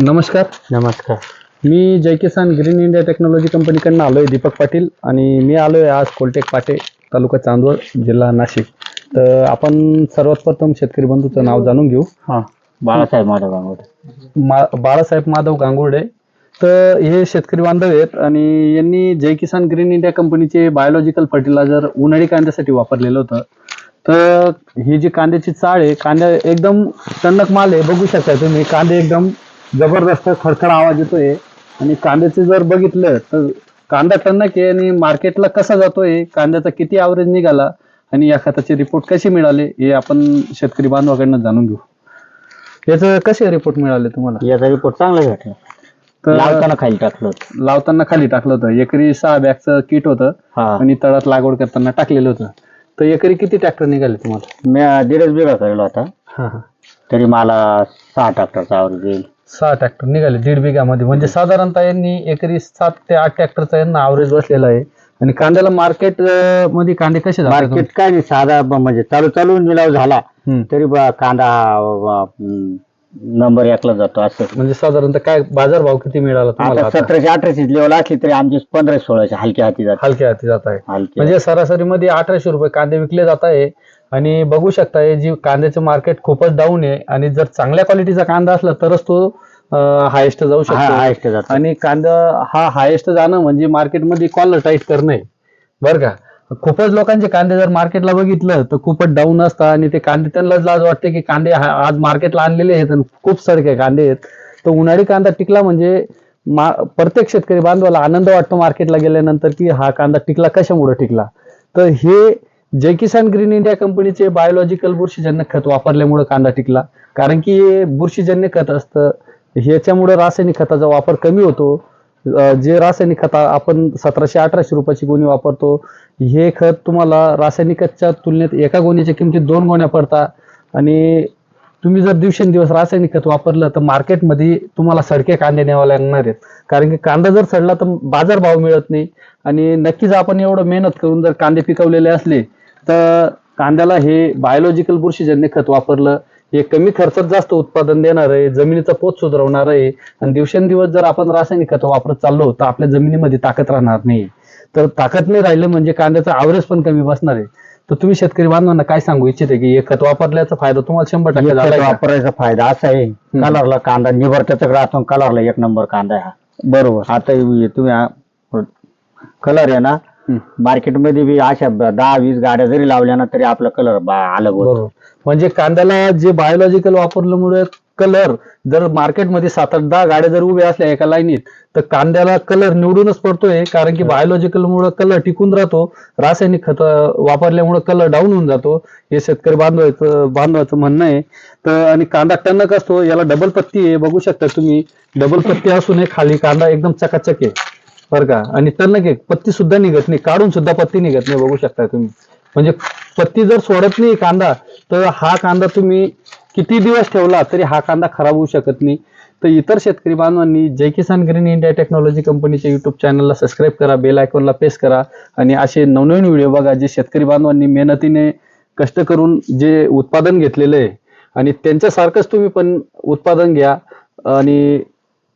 नमस्कार. नमस्कार. मी Jai Kisan green India technology कंपनीकडनं आलो आहे दीपक पाटील आणि मी आलो आहे आज कोलटेक पाटे तालुका चांदवड जिल्हा नाशिक. तर आपण सर्वात प्रथम शेतकरी बंधूचं नाव जाणून घेऊ. हा बाळासाहेब माधव गांगोटे मा बाळासाहेब माधव गांगुर्डे. तर हे शेतकरी बांधव आहेत आणि यांनी जय किसान ग्रीन इंडिया कंपनीचे बायोलॉजिकल फर्टिलायझर उन्हाळी कांद्यासाठी वापरलेलं होतं. तर ही जी कांद्याची चाळ आहे कांद्या एकदम टणक माल आहे बघू शकता तुम्ही कांदे एकदम जबरदस्त खडखड आवाज येतोय. आणि कांद्याचे जर बघितलं तर कांदा टणक आहे आणि मार्केटला कसा जातोय कांद्याचा किती ॲव्हरेज निघाला आणि या खताचे रिपोर्ट कसे मिळाले हे आपण शेतकरी बांधवाकडनं जाणून घेऊ. याचं कसे रिपोर्ट मिळाले तुम्हाला? याचा रिपोर्ट चांगला भेटला तर लावताना खाली टाकलं होतं. लावताना खाली टाकलं होतं. एकरी सहा बॅगचं किट होतं हा. आणि तळात लागवड करताना टाकलेलं होतं. तर एकरी किती ट्रॅक्टर निघाले तुम्हाला? मी दीडच बिघा करेल होता हा हा. तरी मला सहा ट्रॅक्टरचा आवरेज येईल. सहा ट्रॅक्टर निघाले दीड बिघामध्ये. म्हणजे साधारणतः यांनी एकरी सात ते आठ ट्रॅक्टरचा यांना ॲव्हरेज बसलेला आहे. आणि कांद्याला मार्केटमध्ये कांदे कसे मार्केट काय नाही साधा म्हणजे चालू चालू निलाव झाला. तरी बा कांदा नंबर एकला जातो असं. म्हणजे साधारणतः काय बाजारभाव किती मिळाला तुम्हाला आता? आता? सतराशे अठराशे लेवल असली तरी आमची पंधरा सोळाशे हलक्या हाती जाते. हलक्या हाती जात आहे. हलकी म्हणजे सरासरीमध्ये अठराशे रुपये कांदे विकले जात आहे. आणि बघू शकता हे जी कांद्याचं मार्केट खूपच डाऊन आहे. आणि जर चांगल्या क्वालिटीचा कांदा असला तरच तो हायेस्ट जाऊ शकतो. हायस्ट जातो. आणि कांदा हा हायेस्ट जाणं म्हणजे मार्केटमध्ये कॉलर टाईट करणं आहे बरं का? खूपच लोकांचे कांदे जर मार्केटला बघितलं तर खूपच डाऊन असतात आणि ते कांदे त्यांना लाज वाटते की कांदे हा- आज मार्केटला आणलेले आहेत आणि खूप सारखे कांदे आहेत. तर उन्हाळी कांदा टिकला म्हणजे मा प्रत्येक शेतकरी बांधवाला आनंद वाटतो मार्केटला गेल्यानंतर की हा कांदा टिकला कशामुळे टिकला? तर हे जय किसान ग्रीन इंडिया कंपनीचे बायोलॉजिकल बुरशीजन्य खत वापरल्यामुळे कांदा टिकला. कारण की हे बुरशीजन्य खत असतं ह्याच्यामुळे रासायनिक खताचा वापर कमी होतो. जे रासायनिक खत आपण सतराशे अठराशे रुपयाची गोणी वापरतो हे खत तुम्हाला रासायनिकच्या तुलनेत एका गोणीच्या किमतीत दोन गोण्या पडतात आणि तुम्ही जर दिवसेंदिवस रासायनिक खत वापरलं तर मार्केटमध्ये तुम्हाला सडके कांदे न्यावे लागणार आहेत. कारण की कांदा जर सडला तर बाजारभाव मिळत नाही. आणि नक्कीच आपण एवढं मेहनत करून जर कांदे पिकवलेले असले तर कांद्याला हे बायोलॉजिकल बुरशीजन्य खत वापरलं हे कमी खर्चात जास्त उत्पादन देणार आहे जमिनीचा पोत सुधारवणार आहे आणि दिवसेंदिवस जर आपण रासायनिक खत वापरत चाललो तर आपल्या जमिनीमध्ये ताकद राहणार नाही. तर ताकद नाही राहिलं म्हणजे कांद्याचा आवरेज पण कमी बसणार आहे. तर तुम्ही शेतकरी बांधवांना काय सांगू इच्छिते की हे खत वापरल्याचा फायदा तुम्हाला शंभर टक्के झाला खत का? वापरायचा फायदा असा आहे. कलरला कांदा निभरत्याचा राहतो कलरला एक नंबर कांदा आहे हा. बरोबर. आता हे तुम्ही कलर आहे ना हम्म. मार्केटमध्ये बी अशा ब- दहा वीस गाड्या जरी लावल्या ना तरी आपला कलर अलग होतो. बरोबर. म्हणजे कांद्याला जे बायोलॉजिकल वापरल्यामुळे कलर जर मार्केटमध्ये सात आठ दहा गाड्या जर उभ्या असल्या एका लाईनीत तर कांद्याला कलर निवडूनच पडतोय कारण की बायोलॉजिकल मुळे कलर टिकून राहतो. रासायनिक खत वापरल्यामुळे कलर डाऊन होऊन जातो. हे शेतकरी बांधवायचं बांधवाचं म्हणणं आहे. तर आणि कांदा टणक असतो याला डबल पत्ती आहे. बघू शकता तुम्ही डबल पत्ती असून खाली कांदा एकदम चकाचक आहे. बरं का? आणि टणक आहे पत्ती सुद्धा निघत नाही. काढून सुद्धा पत्ती निघत नाही. बघू शकता तुम्ही. म्हणजे पत्ती जर सोडत नाही कांदा तर हा कांदा तुम्ही किती दिवस ठेवला तरी हा कांदा खराब होऊ शकत नाही. तर इतर शेतकरी बांधवांनी Jai Kisan green India technology कंपनीच्या युट्यूब चॅनलला सबस्क्राईब करा बेल आयकॉनला प्रेस करा आणि असे नवनवीन व्हिडिओ बघा जे शेतकरी बांधवांनी मेहनतीने कष्ट करून जे उत्पादन घेतलेलं आहे. आणि त्यांच्यासारखंच तुम्ही पण उत्पादन घ्या आणि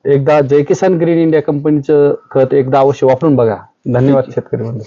एकदा जय किसान ग्रीन इंडिया कंपनीचं खत एकदा अवश्य वापरून बघा. धन्यवाद शेतकरी बांधव.